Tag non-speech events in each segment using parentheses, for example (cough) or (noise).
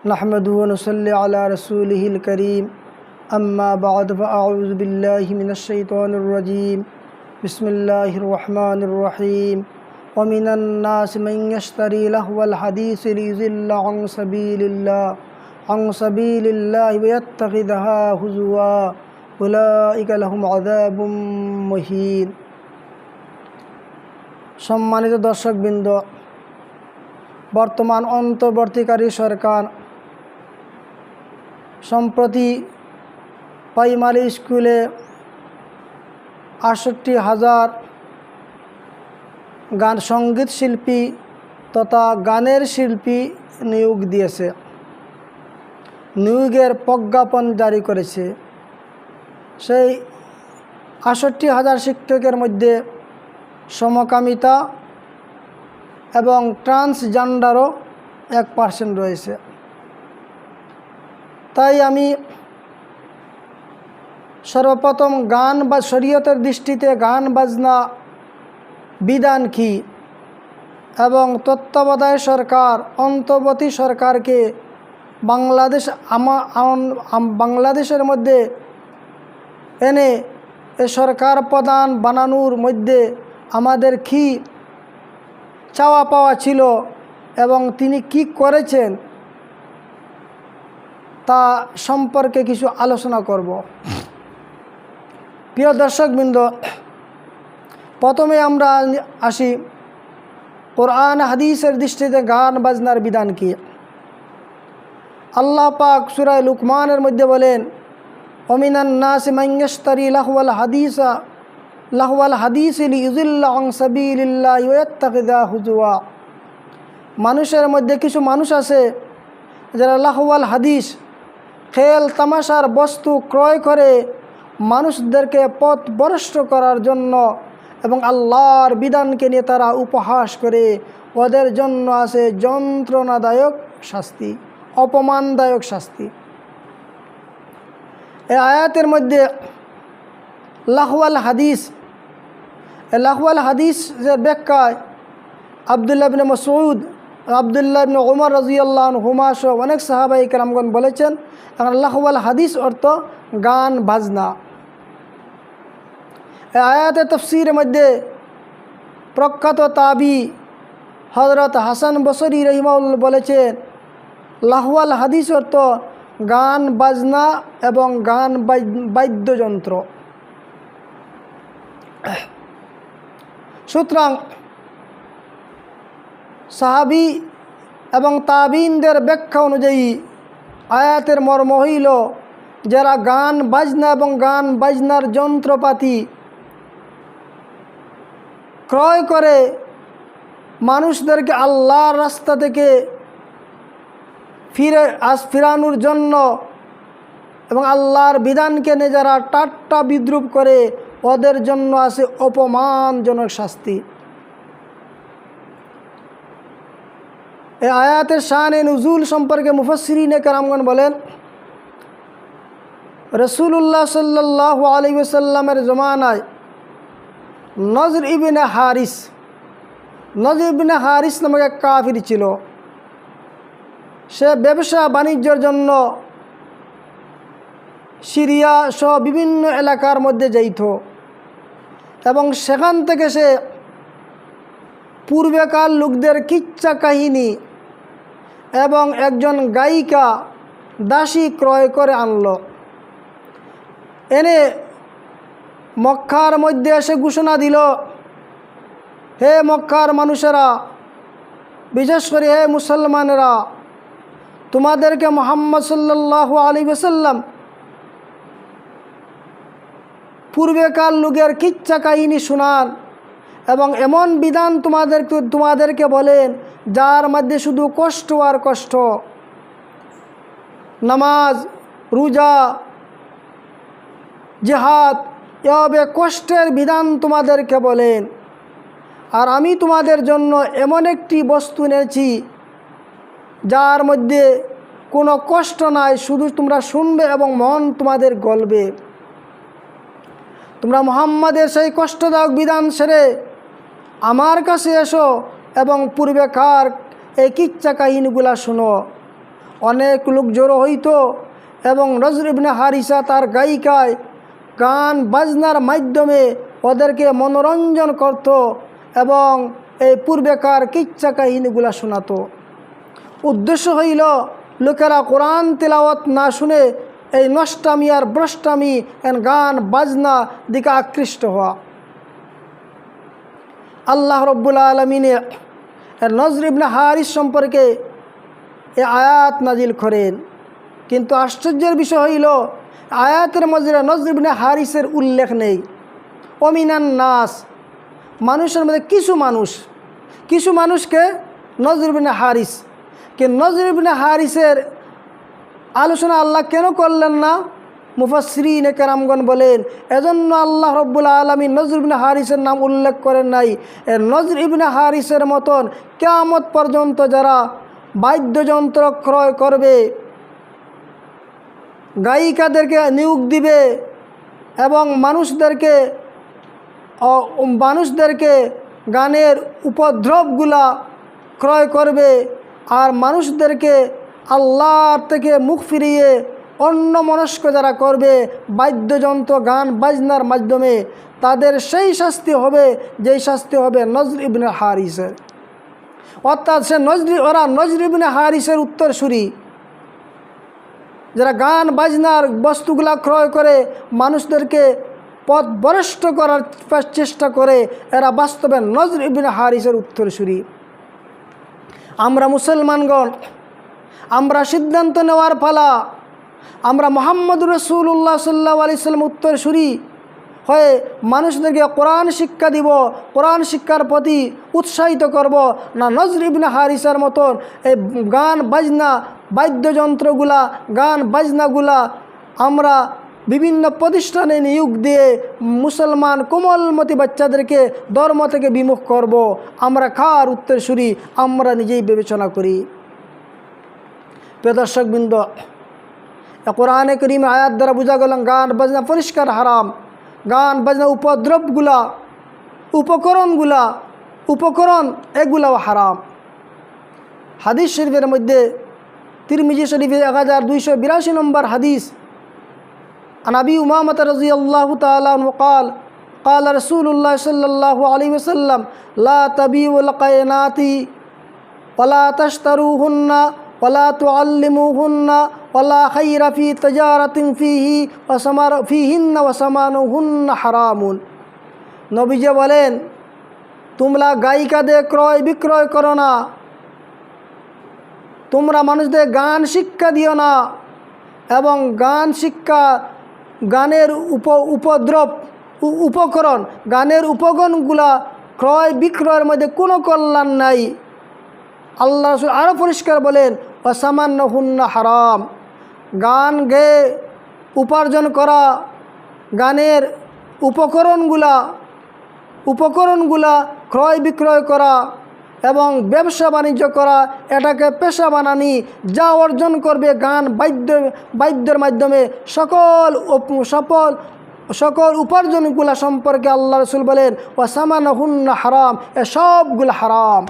نحمد ونصلي على رسوله الكريم أما بعد فأعوذ بالله من الشيطان الرجيم بسم الله الرحمن الرحيم ومن الناس من يشتري لهو الحديث ليضل عن سبيل الله عن سبيل الله ويتخذها هزوا أولئك لهم عذاب مهين সম্মানিত দর্শকবৃন্দ বর্তমান অন্তর্বর্তীকারী সরকার সম্প্রতি প্রাইমারি স্কুলে আটষট্টি হাজার গান সংগীত শিল্পী তথা গানের শিল্পী নিয়োগ দিয়েছে। নিয়োগের প্রজ্ঞাপন জারি করেছে। সেই আটষট্টি হাজার শিক্ষকের মধ্যে সমকামিতা এবং ট্রান্সজেন্ডারও এক পার্সেন্ট রয়েছে। তাই আমি সর্বপ্রথম গান বা শরীয়তের দৃষ্টিতে গান, বাজনা, বিধান কী? এবং তত্ত্বাবধায় সরকার, অন্তর্বর্তী সরকারকে বাংলাদেশ বাংলাদেশের মধ্যে এনে এ সরকার প্রধান বানানোর মধ্যে আমাদের কি চাওয়া পাওয়া ছিল এবং তিনি কি করেছেন? তা সম্পর্কে কিছু আলোচনা করব। প্রিয় দর্শকবৃন্দ, প্রথমে আমরা আসি। কোরআন, হাদিসের দৃষ্টিতে গান বাজনার বিধান কি? আল্লাহ পাক সুরায় লুকমানের মধ্যে বলেন অমিনান নাস মাইয়াস্তারি লাহওয়াল হাদিসা লাহওয়াল হাদিস হুজুয়া মানুষের মধ্যে কিছু মানুষ আছে যারা লাহওয়াল হাদিস খেল, তামাশার বস্তু ক্রয় করে মানুষদেরকে পথ বরষ্ট করার জন্য এবং আল্লাহর বিধানকে নিয়ে তারা উপহাস করে, ওদের জন্য আছে যন্ত্রণাদায়ক শাস্তি, অপমানদায়ক শাস্তি। এই আয়াতের মধ্যে লাহওয়াল হাদিস লাহওয়াল হাদিসের ব্যাখ্যায় আবদুল্লাহ বিন মসউদ আবদুল্লাহ বিন উমর রাজিয়াল্লাহ হুমা সহ অনেক সাহাবাই কেরামগণ বলেছেন লাহওয়াল হাদিস অর্থ গান, বাজনা। আয়াতে তফসির মধ্যে প্রখ্যাত তাবি হজরত হাসান বসরি রহিমাউল বলেছেন লাহওয়াল হাদিস অর্থ গান, বাজনা এবং গান বাদ্যযন্ত্র। সুতরাং সাহাবি এবং তাবিনদের ব্যাখ্যা অনুযায়ী আয়াতের মর্ম হইল যারা গান বাজনা এবং গান বাজনার যন্ত্রপাতি ক্রয় করে মানুষদেরকে আল্লাহর রাস্তা থেকে ফিরে আস ফিরানোর জন্য এবং আল্লাহর বিধানকে নিয়ে যারা টাট্টা বিদ্রুপ করে ওদের জন্য আছে অপমানজনক শাস্তি। এই আয়াতের শান এ নজুল সম্পর্কে মুফসরিনে কারামগণ বলেন রসুল্লাহ সাল্লাহ আলী সাল্লামের জমানায় নজর ইবিনে হারিস, নজর ইবিনে হারিস নামক এক কাফির ছিল। সে ব্যবসা বাণিজ্যের জন্য সিরিয়া সহ বিভিন্ন এলাকার মধ্যে যাইত এবং সেখান থেকে সে পূর্বেকার লোকদের কিচ্ছা কাহিনী এবং একজন গায়িকা দাসী ক্রয় করে আনল। এনে মক্কার মধ্যে এসে ঘোষণা দিল, হে মক্কার মানুষেরা, বিশেষ করে হে মুসলমানেরা, তোমাদেরকে মোহাম্মদ সাল্লাহ আলী ওসাল্লাম পূর্বেকার লোকের কিচ্ছা কাহিনী শোনান এবং এমন বিধান তোমাদের তোমাদেরকে বলেন, যার মধ্যে শুধু কষ্ট আর কষ্ট। নামাজ, রোজা, জেহাদ, এভাবে কষ্টের বিধান তোমাদেরকে বলেন। আর আমি তোমাদের জন্য এমন একটি বস্তু এনেছি, যার মধ্যে কোনো কষ্ট নাই, শুধু তোমরা শুনবে এবং মন তোমাদের গলবে। তোমরা মোহাম্মদের সেই কষ্টদায়ক বিধান সেরে আমার কাছে এসো এবং পূর্বেকার এই কিচ্ছা কাহিনীগুলা শুনো। অনেক লোক জড়ো হইতো এবং নজর ইবনে হারিসা তার গায়িকায় গান বাজনার মাধ্যমে ওদেরকে মনোরঞ্জন করত এবং এই পূর্বেকার কিচ্ছা কাহিনীগুলা শোনাতো। উদ্দেশ্য হইল, লোকেরা কোরআন তেলাওয়াত না শুনে এই নষ্টামি আর ভ্রষ্টামি গান বাজনা দিকে আকৃষ্ট হওয়া। আল্লাহ রব্বুল আলমিনে নজর ইবনে হারিস সম্পর্কে এ আয়াত নাজিল করেন। কিন্তু আশ্চর্যের বিষয় হইল, আয়াতের মধ্যে নজর ইবনে হারিসের উল্লেখ নেই। অমিনান নাস, মানুষের মধ্যে কিছু মানুষ, কিছু মানুষকে নজর ইবনে হারিস কি নজর ইবনে হারিসের আলোচনা আল্লাহ কেন করলেন না? মুফাসরিন কেরামগণ বলেন, এজন্য আল্লাহ রব্বুল্লা আলমী নজর ইবনে হারিসের নাম উল্লেখ করেন নাই। নজর ইবনে হারিসের মতন কেয়ামত পর্যন্ত যারা বাদ্যযন্ত্র ক্রয় করবে, গায়িকাদেরকে নিয়োগ দিবে এবং মানুষদেরকে মানুষদেরকে গানের উপদ্রবগুলা ক্রয় করবে, আর মানুষদেরকে আল্লাহর থেকে মুখ ফিরিয়ে অন্য মনস্ক যারা করবে বাদ্যযন্ত্র, গান, বাজনার মাধ্যমে, তাদের সেই শাস্তি হবে, যেই শাস্তি হবে নজর ইবনে হারিসের। অর্থাৎ সে নজরি, ওরা নজর ইবনে হারিসের উত্তরসূরি। যারা গান, বাজনার বস্তুগুলা ক্রয় করে, মানুষদেরকে পথ বরষ্ট করার চেষ্টা করে, এরা বাস্তবে নজর ইবিন হারিসের উত্তরসূরি। আমরা মুসলমানগণ, আমরা সিদ্ধান্ত নেওয়ার পালা আমরা মোহাম্মদ রসুল্লাহ সাল্লা আলি সাল্লাম উত্তরসূরি হয়ে মানুষদেরকে কোরআন শিক্ষা দিব, কোরআন শিক্ষার প্রতি উৎসাহিত করব। না, নজর ইবনে হারিসার মতন এই গান বাজনা, বাদ্যযন্ত্রগুলা, গান বাজনাগুলা আমরা বিভিন্ন প্রতিষ্ঠানে নিয়োগ দিয়ে মুসলমান কোমলমতি বাচ্চাদেরকে ধর্ম থেকে বিমুখ করব। আমরা খার উত্তরসূরি আমরা নিজেই বিবেচনা করি। প্রিয় দর্শকবৃন্দ কোরআনে করিম আয়াত দ্বারা বোঝা গেল গান বাজনা পরিষ্কার হারাম গান বাজনা উপদ্রবগুলা উপকরণগুলা উপকরণ এগুলাও হারাম হাদিস শরীফের মধ্যে তিরমিজি শরীফে এক হাজার দুইশো বিরাশি নম্বর হাদিস عن أبي أمامة رضي الله تعالى عنه قال قال رسول الله صلى الله عليه وسلم لا تبيعوا القينات ولا تشتروهن ওলা তু আল্লিমুহুন্না ওলা রাফি তজারতিং ফিহি ওসামার ফিহিন্না ওসামানুহুন্না হারামুন নবীজে বলেন, তোমরা গায়িকাদের ক্রয় বিক্রয় করো না। তোমরা মানুষদের গান শিক্ষা দিও না এবং গান শিক্ষা গানের উপ উপদ্রব উপকরণ, গানের উপকরণগুলা ক্রয় বিক্রয়ের মধ্যে কোনো কল্যাণ নাই। আল্লাহ রসুল আরও পরিষ্কার বলেন অসামান্য হুন্ন হারাম। গান গেয়ে উপার্জন করা, গানের উপকরণগুলা উপকরণগুলা ক্রয় বিক্রয় করা এবং ব্যবসা বাণিজ্য করা, এটাকে পেশা বানানি, যা অর্জন করবে গান বাদ্য, বাদ্যের মাধ্যমে সকল সফল, সকল উপার্জনগুলা সম্পর্কে আল্লাহ রসুল বলেন ও সামান হুন্ন হারাম এ সবগুলো হারাম।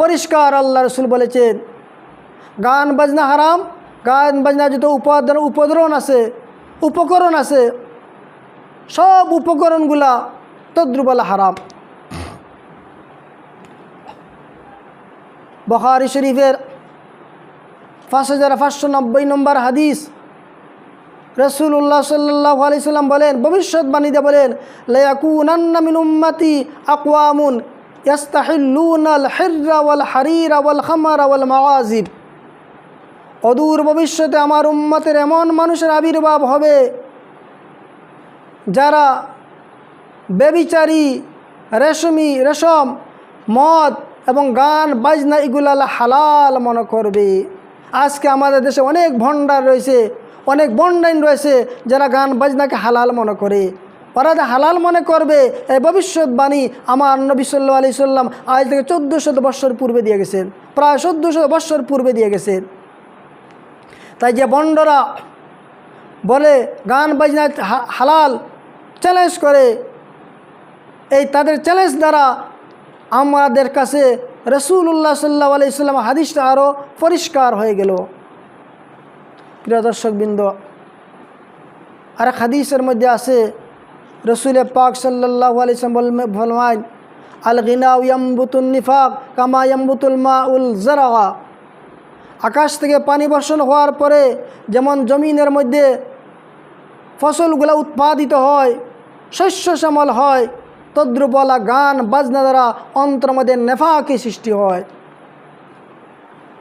পরিষ্কার আল্লাহ রসুল বলেছেন। গান বাজনা হারাম, গান বাজনা যত উপাদান উপদ্রণ আছে, উপকরণ আছে, সব উপকরণগুলা তদ্রুবালা হারাম। বখারি শরীফের পাঁচ হাজার পাঁচশো নব্বই নম্বর হাদিস রসুল্লাহ সাল্লাহ আলি সাল্লাম বলেন, ভবিষ্যৎবাণীতে বলেন, লেয়াকুনান্না মিন উম্মতি আকওয়ামুন ইয়াস্তাহিল্লুনাল হিররা ওয়াল হারিরা ওয়াল খামারা ওয়াল মাওয়াজিব অদূর ভবিষ্যতে আমার উম্মতের এমন মানুষের আবির্ভাব হবে যারা বেবিচারী রেশমি, রেশম, মদ এবং গান, বাজনা এগুলা হালাল মনে করবে। আজকে আমাদের দেশে অনেক ভণ্ডার রয়েছে, অনেক বন্ডাইন রয়েছে যারা গান, বাজনাকে হালাল মনে করে। ওরা যে হালাল মনে করবে এই ভবিষ্যৎবাণী আমার নবী সাল্লু আলি সাল্লাম আজ থেকে চোদ্দ শত বৎসর পূর্বে দিয়ে গেছেন, প্রায় চোদ্দ শত বৎসর পূর্বে দিয়ে গেছেন। তাই যে বন্ডরা বলে গান বাজনা হালাল চ্যালেঞ্জ করে, এই তাদের চ্যালেঞ্জ দ্বারা আমাদের কাছে রসুল্লাহ সাল্লাহ আলাইসাল্লাম হাদিসটা আরও পরিষ্কার হয়ে গেল। প্রিয় দর্শকবৃন্দ আর হাদিসের মধ্যে আছে রসুল পাক সাল্লাহ আলাইসাম বলমাইন আল গিনাউ ইয়াম্বুতুল নিফাক কামা ইয়াম্বুতুল মা উল জারা আকাশ থেকে পানি বর্ষণ হওয়ার পরে যেমন জমিনের মধ্যে ফসলগুলো উৎপাদিত হয়, শস্য শ্যামল হয়, তদ্রুপলা, গান, বাজনা দ্বারা অন্তর মধ্যে নেফাকি সৃষ্টি হয়।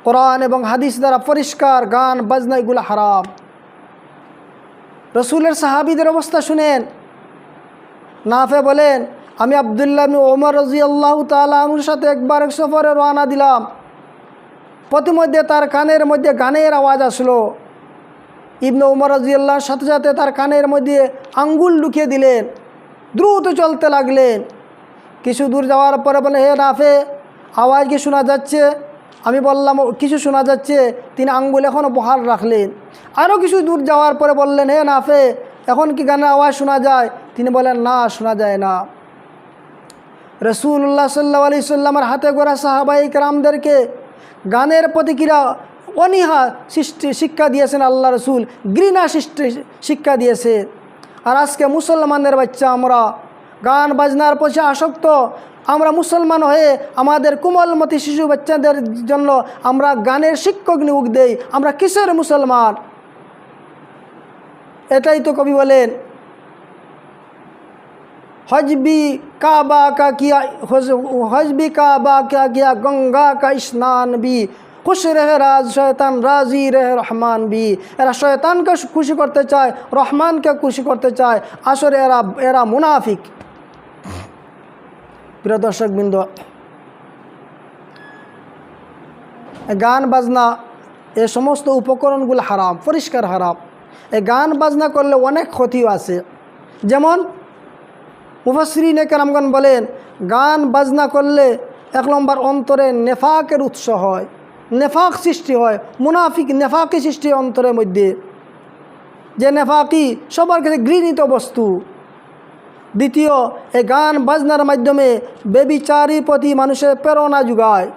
কোরআন এবং হাদিস দ্বারা পরিষ্কার গান, বাজনা এগুলো হারাম। রসুলের সাহাবিদের অবস্থা শুনেন। নাফে বলেন, আমি আবদুল্লাহ ওমর রাজি আল্লাহ তালুর সাথে একবার এক সফরে রওনা দিলাম। প্রতিমধ্যে তার কানের মধ্যে গানের আওয়াজ আসলো। ইবনে উমর রাজিয়াল্লাহর সাথে সাথে তার কানের মধ্যে আঙ্গুল লুকিয়ে দিলেন, দ্রুত চলতে লাগলেন। কিছু দূর যাওয়ার পরে বলে, হে নাফে আওয়াজ কি শোনা যাচ্ছে? আমি বললাম, কিছু শোনা যাচ্ছে। তিনি আঙ্গুল এখনও বহাল রাখলেন। আরও কিছু দূর যাওয়ার পরে বললেন, হে নাফে এখন কি গানের আওয়াজ শোনা যায়? তিনি বলেন, না, শোনা যায় না। রসুল্লাহ সাল্লা আলি সাল্লামের হাতে গোড়া সাহাবাই রামদেরকে গানের প্রতিক্রিয়া অনীহা সৃষ্টি, শিক্ষা দিয়েছেন আল্লাহ রসুল, ঘৃণা সৃষ্টি, শিক্ষা দিয়েছে। আর আজকে মুসলমানের বাচ্চা আমরা, গান বাজনার পয়সা আসক্ত, আমরা মুসলমান হয়ে আমাদের কোমলমতি শিশু বাচ্চাদের জন্য আমরা গানের শিক্ষক নিয়োগ দেই, আমরা কিসের মুসলমান? এটাই তো কবি বলেন। हजबी काबा का किया हजबी काबा क्या किया गंगा का स्नान भी খুশ রহে রাজ শয়তান রাজি রহে রহমান বি এরা শয়তানকে খুশি করতে চায় রহমানকে খুশি করতে চায় আসলে এরা এরা মুনাফিক প্রিয় দর্শকবৃন্দ গান বাজনা এ সমস্ত উপকরণগুলো হারাম পরিষ্কার হারাম এই গান বাজনা করলে অনেক ক্ষতিও আছে যেমন মুফাসরিনে কেরামগণ বলেন, গান, বাজনা করলে এক নম্বর অন্তরে নেফাকের উৎস হয়, নেফাক সৃষ্টি হয়, মুনাফিক নেফাকি সৃষ্টি অন্তরের মধ্যে। যে নেফাকি সবার কাছে ঘৃণিত বস্তু। দ্বিতীয় এই গান, বাজনার মাধ্যমে বেবিচারী প্রতি মানুষের প্রেরণা যোগায়।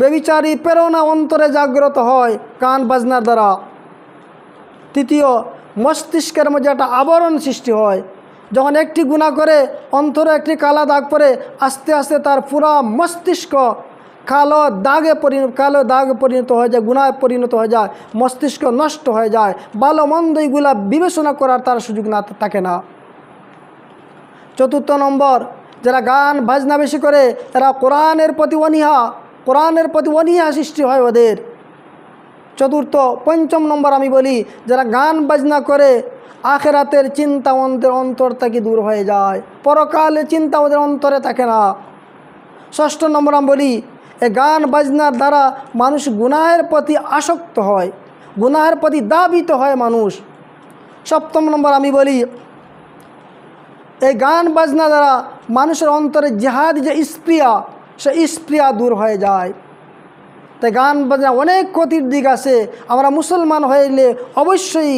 বেবিচারী প্রেরণা অন্তরে জাগ্রত হয় গান, বাজনার দ্বারা। তৃতীয়, মস্তিষ্কের মধ্যে একটা আবরণ সৃষ্টি হয় যখন একটি গুণা করে, অন্তরে একটি কালা দাগ পরে আস্তে আস্তে তার পুরা মস্তিষ্ক কালো দাগে পরিণত, কালো দাগে পরিণত হয়ে যায় গুণায় পরিণত হয়ে যায়, মস্তিষ্ক নষ্ট হয়ে যায়, ভালো মন্দ এইগুলা বিবেচনা করার তার সুযোগ না, থাকে না। চতুর্থ নম্বর, যারা গান বাজনা বেশি করে, তারা কোরআনের প্রতি অনীহা, কোরআনের প্রতি অনীহা সৃষ্টি হয় ওদের। চতুর্থ, পঞ্চম নম্বর আমি বলি, যারা গান বাজনা করে, আখেরাতের চিন্তা অন্তর অন্তর থেকে দূর হয়ে যায়। পরকালে চিন্তা ওদের অন্তরে থাকে না। ষষ্ঠ নম্বর আমি বলি এই গান বাজনার দ্বারা মানুষ গুনাহের প্রতি আসক্ত হয়, গুনাহের প্রতি দাবিত হয় মানুষ। সপ্তম নম্বর আমি বলি এই গান বাজনা দ্বারা মানুষের অন্তরে জেহাদ যে স্প্রিয়া, সে স্প্রিয়া দূর হয়ে যায়। তাই গান বাজনা অনেক ক্ষতির দিক আছে। আমরা মুসলমান হইলে অবশ্যই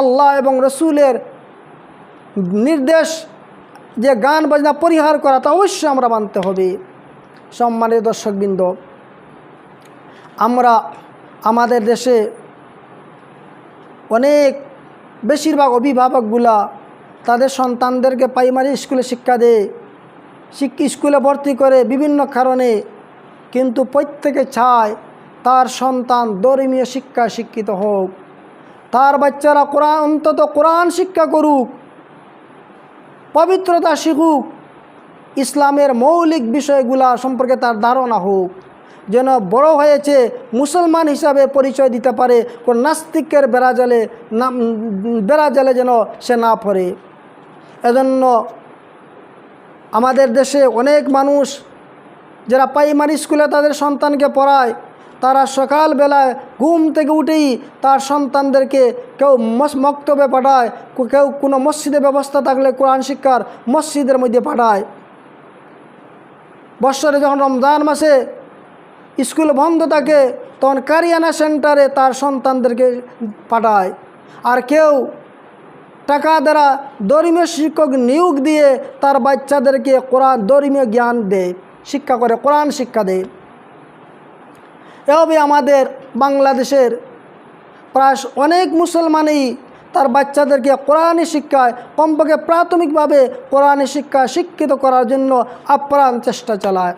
আল্লাহ এবং রসুলের নির্দেশ যে গান বাজনা পরিহার করা, তা অবশ্যই আমরা মানতে হবে। সম্মানের দর্শকবৃন্দ, আমরা আমাদের দেশে অনেক বেশিরভাগ অভিভাবকগুলা তাদের সন্তানদেরকে প্রাইমারি স্কুলে শিক্ষা দেয়। স্কুলে ভর্তি করে বিভিন্ন কারণে কিন্তু প্রত্যেকে চায় তার সন্তান ধর্মীয় শিক্ষা শিক্ষিত হোক। তার বাচ্চারা কোরআন, অন্তত কোরআন শিক্ষা করুক, পবিত্রতা শিখুক, ইসলামের মৌলিক বিষয়গুলা সম্পর্কে তার ধারণা হোক। যেন বড় হয়েছে, মুসলমান হিসাবে পরিচয় দিতে পারে, কোন নাস্তিকের বেড়াজালে না, বেড়াজালে যেন সে না পড়ে। এজন্য আমাদের দেশে অনেক মানুষ যারা প্রাইমারি স্কুলে তাদের সন্তানকে পড়ায়, তারা সকালবেলায় ঘুম থেকে উঠেই তার সন্তানদেরকে কেউ মক্তবে পাঠায় কেউ কোনো মসজিদে ব্যবস্থা থাকলে কোরআন শিক্ষার মসজিদের মধ্যে পাঠায়। বৎসরে যখন রমজান মাসে স্কুল বন্ধ থাকে, তখন কারিয়ানা সেন্টারে তার সন্তানদেরকে পাঠায়। আর কেউ টাকা দ্বারা ধর্মীয় শিক্ষক নিয়োগ দিয়ে তার বাচ্চাদেরকে কোরআন, ধর্মীয় জ্ঞান দেয়। শিক্ষা করে, কোরআন শিক্ষা দেয়। এভাবে আমাদের বাংলাদেশের প্রায় অনেক মুসলমানই তার বাচ্চাদেরকে কোরআনী শিক্ষায়, কমপক্ষে প্রাথমিকভাবে কোরআনী শিক্ষা শিক্ষিত করার জন্য আপ্রাণ চেষ্টা চালায়।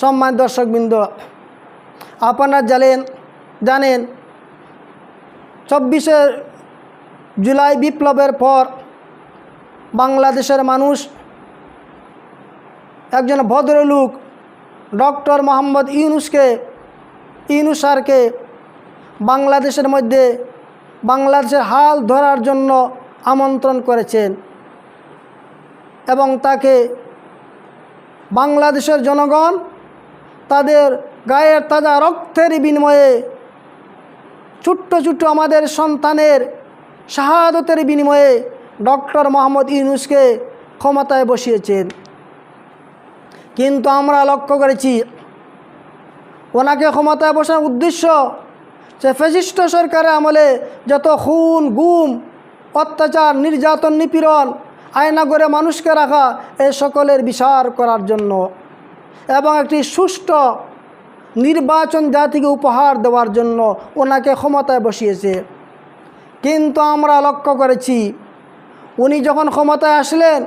সম্মান দর্শকবৃন্দ, আপনারা জানেন জানেন, চব্বিশে জুলাই বিপ্লবের পর বাংলাদেশের মানুষ একজন ভদ্রলোক ডক্টর মোহাম্মদ ইউনুসকে ইউনুসারকে বাংলাদেশের মধ্যে বাংলাদেশের হাল ধরার জন্য আমন্ত্রণ করেছেন এবং তাকে বাংলাদেশের জনগণ তাদের গায়ের তাজা রক্তের বিনিময়ে ছোট্ট ছোট্ট আমাদের সন্তানের শাহাদতের বিনিময়ে ডক্টর মোহাম্মদ ইউনুসকে ক্ষমতায় বসিয়েছেন। কিন্তু আমরা লক্ষ্য করেছি, ওনাকে ক্ষমতায় বসার উদ্দেশ্য যে ফেসিস্ট সরকারের আমলে যত খুন, গুম, অত্যাচার, নির্যাতন, নিপীড়ন আয়না করে মানুষকে রাখা এ সকলের বিচার করার জন্য এবং একটি সুষ্ঠু নির্বাচন জাতিকে উপহার দেওয়ার জন্য ওনাকে ক্ষমতায় বসিয়েছে। কিন্তু আমরা লক্ষ্য করেছি, উনি যখন ক্ষমতায় আসলেন,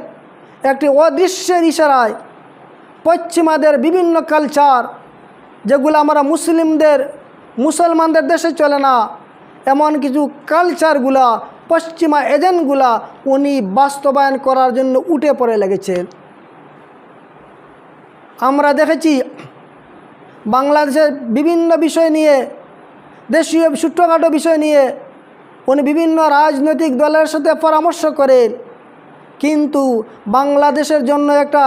একটি অদৃশ্যের ইশারায় পশ্চিমাদের বিভিন্ন কালচার যেগুলো আমরা মুসলিমদের, মুসলমানদের দেশে চলে না, এমন কিছু কালচারগুলা পশ্চিমা এজেন্টগুলা উনি বাস্তবায়ন করার জন্য উঠে পড়ে লেগেছে। আমরা দেখেছি বাংলাদেশের বিভিন্ন বিষয় নিয়ে, দেশীয় ছোট্টখাটো বিষয় নিয়ে উনি বিভিন্ন রাজনৈতিক দলের সাথে পরামর্শ করেন কিন্তু বাংলাদেশের জন্য একটা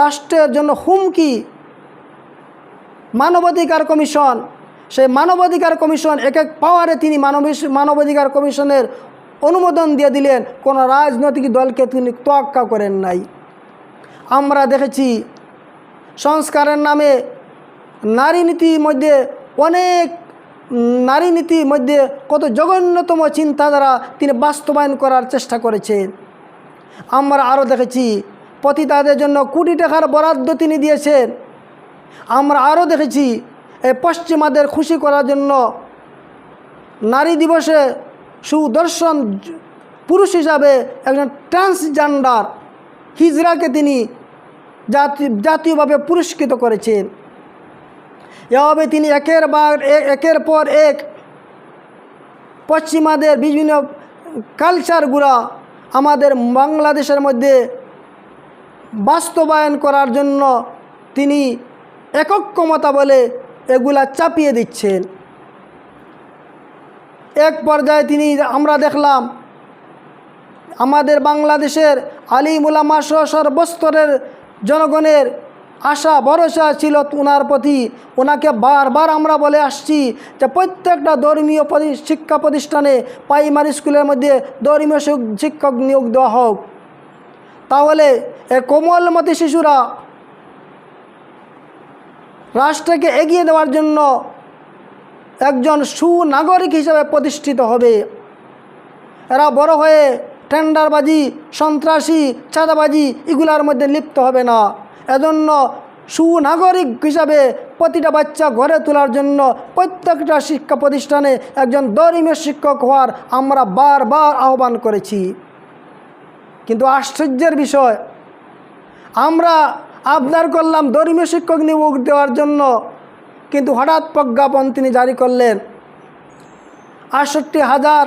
রাষ্ট্রের জন্য হুমকি। মানবাধিকার কমিশন, সেই মানবাধিকার কমিশন এক এক পাওয়ারে তিনি মানব মানবাধিকার কমিশনের অনুমোদন দিয়ে দিলেন, কোনো রাজনৈতিক দলকে তিনি তোয়াক্কা করেন নাই। আমরা দেখেছি সংস্কারের নামে নারী নীতির মধ্যে অনেক, নারী নীতির মধ্যে কত জঘন্যতম চিন্তাধারা তিনি বাস্তবায়ন করার চেষ্টা করেছেন। আমরা আরও দেখেছি পতিতাদের জন্য কোটি টাকার বরাদ্দ তিনি দিয়েছেন। আমরা আরও দেখেছি এই পশ্চিমাদের খুশি করার জন্য নারী দিবসে সুদর্শন পুরুষ হিসাবে একজন ট্রান্সজেন্ডার হিজরাকে তিনি জাতি, জাতীয়ভাবে পুরস্কৃত করেছেন। এভাবে তিনি একের বার একের পর এক পশ্চিমাদের বিভিন্ন কালচারগুলা আমাদের বাংলাদেশের মধ্যে বাস্তবায়ন করার জন্য তিনি একক ক্ষমতা বলে এগুলা চাপিয়ে দিচ্ছেন। এক পর্যায়ে তিনি আমরা দেখলাম, আমাদের বাংলাদেশের আলিমুলামা সহ সর্বস্তরের জনগণের আশা, ভরসা ছিল ওনার প্রতি। ওনাকে বারবার আমরা বলে আসছি যে প্রত্যেকটা ধর্মীয় শিক্ষা প্রতিষ্ঠানে প্রাইমারি স্কুলের মধ্যে ধর্মীয় শিক্ষক নিয়োগ দেওয়া হোক। তাহলে এ কোমলমতি শিশুরা রাষ্ট্রকে এগিয়ে দেওয়ার জন্য একজন সুনাগরিক হিসেবে প্রতিষ্ঠিত হবে। এরা বড় হয়ে টেন্ডারবাজি, সন্ত্রাসী, চাঁদাবাজি এগুলার মধ্যে লিপ্ত হবে না। এজন্য সুনাগরিক হিসাবে প্রতিটা বাচ্চা গড়ে তোলার জন্য প্রত্যেকটা শিক্ষা প্রতিষ্ঠানে একজন ধর্মীয় শিক্ষক হওয়ার আমরা বারবার আহ্বান করেছি। কিন্তু আশ্চর্যের বিষয়, আমরা আবদার করলাম ধর্মীয় শিক্ষক নিয়োগ দেওয়ার জন্য, কিন্তু হঠাৎ প্রজ্ঞাপন তিনি জারি করলেন। আটষট্টি হাজার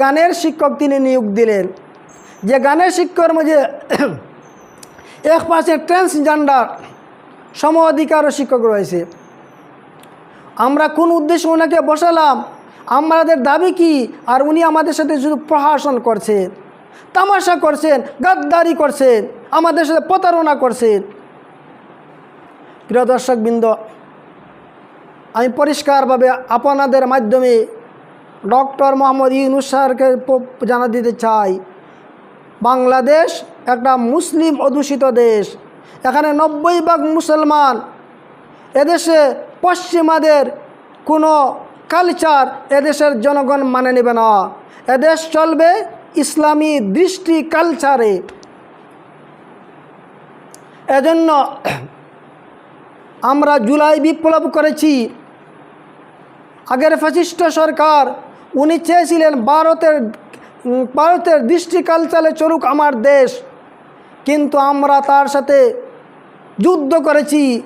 গানের শিক্ষক তিনি নিয়োগ দিলেন। যে গানের শিক্ষকের মধ্যে (clears throat) এক পাশে ট্রান্সজেন্ডার সম অধিকারও শিক্ষক রয়েছে। আমরা কোন উদ্দেশ্যে ওনাকে বসালাম? আমাদের দাবি কি? আর উনি আমাদের সাথে শুধু প্রহাসন করছেন তামাশা করছেন, গাদ্দারি করছেন, আমাদের সাথে প্রতারণা করছেন। প্রিয় দর্শকবৃন্দ, আমি পরিষ্কারভাবে আপনাদের মাধ্যমে ডক্টর মোহাম্মদ ইউনুস স্যারকে জানা দিতে চাই। বাংলাদেশ একটা মুসলিম অধ্যুষিত দেশ। এখানে নব্বই ভাগ মুসলমান। এদেশে পশ্চিমাদের কোনো কালচার এদেশের জনগণ মানে নেবে না। এদেশ চলবে ইসলামী দৃষ্টি কালচারে। এজন্য আমরা জুলাই বিপ্লব করেছি। আগের ফ্যাসিস্ট সরকার, উনি চেয়েছিলেন ভারতের ভারতের দৃষ্টি কালচারে চলুক আমার দেশ। কিন্তু আমরা তার সাথে যুদ্ধ করেছি।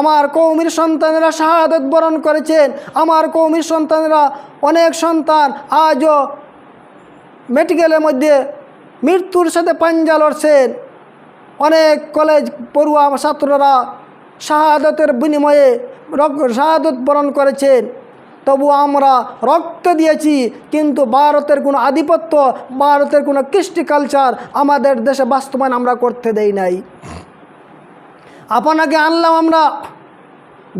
আমার কৌমির সন্তানেরা শাহাদত বরণ করেছেন। আমার কৌমির সন্তানেরা অনেক সন্তান আজও মেডিকেলের মধ্যে মৃত্যুর সাথে পাঞ্জা লড়ছেন। অনেক কলেজ পড়ুয়া ছাত্ররা শাহাদতের বিনিময়ে শাহাদত বরণ করেছেন। তবু আমরা রক্ত দিয়েছি, কিন্তু ভারতের কোনো আধিপত্য, ভারতের কোনো কৃষ্টি কালচার আমাদের দেশে বাস্তবায়ন আমরা করতে দেই নাই। আপনাকে আনলাম আমরা।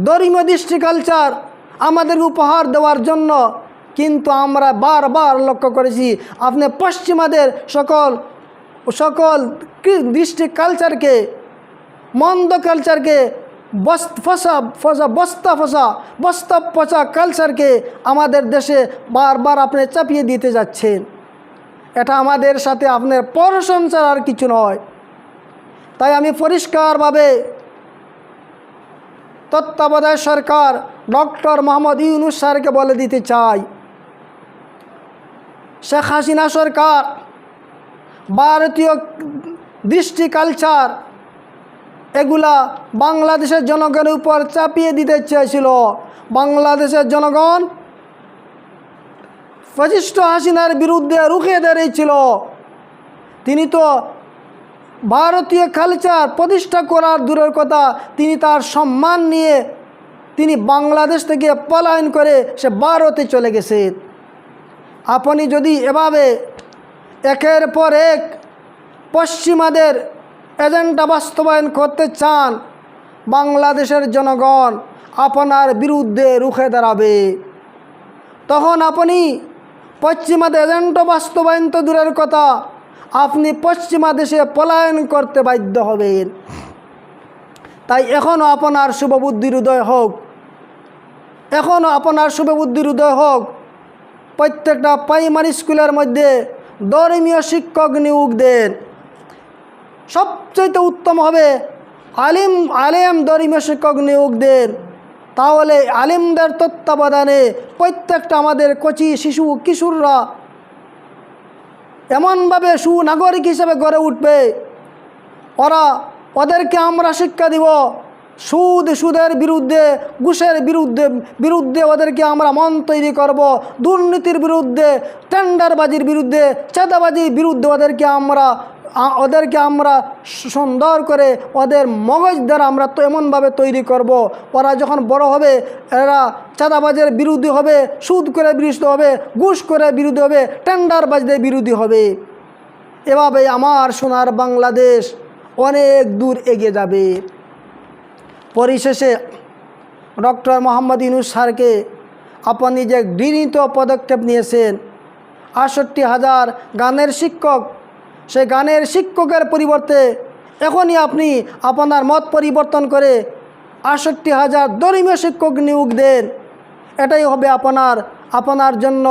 ধর্মীয় দৃষ্টি কালচার আমাদের উপহার দেওয়ার জন্য। কিন্তু আমরা বারবার লক্ষ্য করেছি, আপনি পশ্চিমাদের সকল সকল দৃষ্টি কালচারকে, মন্দ কালচারকে ফসা ফসা, বস্তা ফসা, বস্তা পচা কালচারকে আমাদের দেশে বারবার আপনি চাপিয়ে দিতে যাচ্ছেন। এটা আমাদের সাথে আপনার প্রশংসার আর কিছু নয়। তাই আমি পরিষ্কারভাবে তত্ত্বাবধায়ক সরকার ডক্টর মোহাম্মদ ইউনুস স্যারকে বলে দিতে চাই। শেখ হাসিনা সরকার ভারতীয় দৃষ্টি কালচার এগুলা বাংলাদেশের জনগণের উপর চাপিয়ে দিতে চেয়েছিল। বাংলাদেশের জনগণ ফজিষ্ঠ হাসিনার বিরুদ্ধে রুখে দাঁড়িয়েছিল। তিনি তো ভারতীয় কালচার প্রতিষ্ঠা করার দূরের কথা, তিনি তার সম্মান নিয়ে তিনি বাংলাদেশ থেকে পলায়ন করে সে ভারতে চলে গেছে। আপনি যদি এভাবে একের পর এক পশ্চিমাদের এজেন্ডা বাস্তবায়ন করতে চান, বাংলাদেশের জনগণ আপনার বিরুদ্ধে রুখে দাঁড়াবে। তখন আপনি পশ্চিমাদের এজেন্ডা বাস্তবায়ন তো দূরের কথা আপনি পশ্চিমা দেশে পলায়ন করতে বাধ্য হবেন। তাই এখনও আপনার শুভবুদ্ধির উদয় হোক। এখনও আপনার শুভবুদ্ধির উদয় হোক। প্রত্যেকটা প্রাইমারি স্কুলের মধ্যে ধর্মীয় শিক্ষক নিয়োগ দেন। সবচেয়ে উত্তম হবে আলিম, আলেম ধর্মীয় শিক্ষক নিয়োগ দেন। তাহলে আলিমদের তত্ত্বাবধানে প্রত্যেকটা আমাদের কচি শিশু কিশোররা এমনভাবে সুনাগরিক হিসেবে গড়ে উঠবে। ওরা ওদেরকে আমরা শিক্ষা দিব। সুদ, সুদের বিরুদ্ধে, ঘুষের বিরুদ্ধে বিরুদ্ধে ওদেরকে আমরা মন তৈরি করব। দুর্নীতির বিরুদ্ধে, টেন্ডারবাজির বিরুদ্ধে, চাঁদাবাজির বিরুদ্ধে ওদেরকে আমরা ওদেরকে আমরা সুন্দর করে ওদের মগজ দ্বারা আমরা তো এমনভাবে তৈরি করব। ওরা যখন বড় হবে, এরা চাঁদাবাজের বিরোধী হবে, সুদ করে বিরুদ্ধে হবে, ঘুষ করে বিরোধী হবে, টেন্ডারবাজদের বিরোধী হবে। এভাবে আমার সোনার বাংলাদেশ অনেক দূর এগিয়ে যাবে। পরিশেষে ডক্টর মোহাম্মদ ইনুস স্যারকে আপনি যে গৃহীত পদক্ষেপ নিয়েছেন, আটষট্টি হাজার গানের শিক্ষক সেই গানের শিক্ষকের পরিবর্তে এখনই আপনি আপনার মত পরিবর্তন করে আটষট্টি হাজার ধর্মীয় শিক্ষক নিয়োগ দেন। এটাই হবে আপনার আপনার জন্য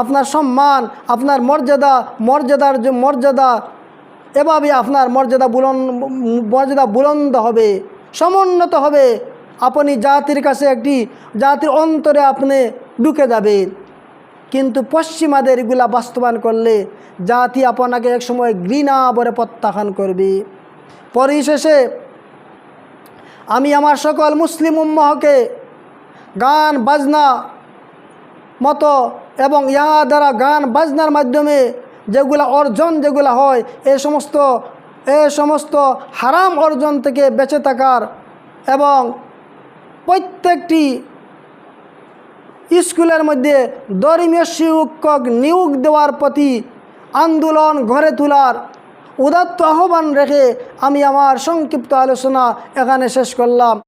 আপনার সম্মান, আপনার মর্যাদা, মর্যাদার মর্যাদা এভাবে আপনার মর্যাদা বুলন্দ মর্যাদা বুলন্দ হবে, সমুন্নত হবে। আপনি জাতির কাছে একটি, জাতির অন্তরে আপনি ঢুকে যাবেন। কিন্তু পশ্চিমাদের এগুলা বাস্তবায়ন করলে জাতি আপনাকে একসময় ঘৃণা বলে প্রত্যাখ্যান করবে। পরিশেষে, আমি আমার সকল মুসলিম উম্মাহকে গান, বাজনা মতো এবং ইহা দ্বারা গান, বাজনার মাধ্যমে যেগুলা অর্জন যেগুলা হয়, এ সমস্ত এ সমস্ত হারাম অর্জন থেকে বেঁচে থাকার এবং প্রত্যেকটি স্কুলের মধ্যে ধর্মীয় শিক্ষক নিয়োগ দেওয়ার প্রতি আন্দোলন ঘরে তোলার উদাত্ত আহ্বান রেখে আমি আমার সংক্ষিপ্ত আলোচনা এখানে শেষ করলাম।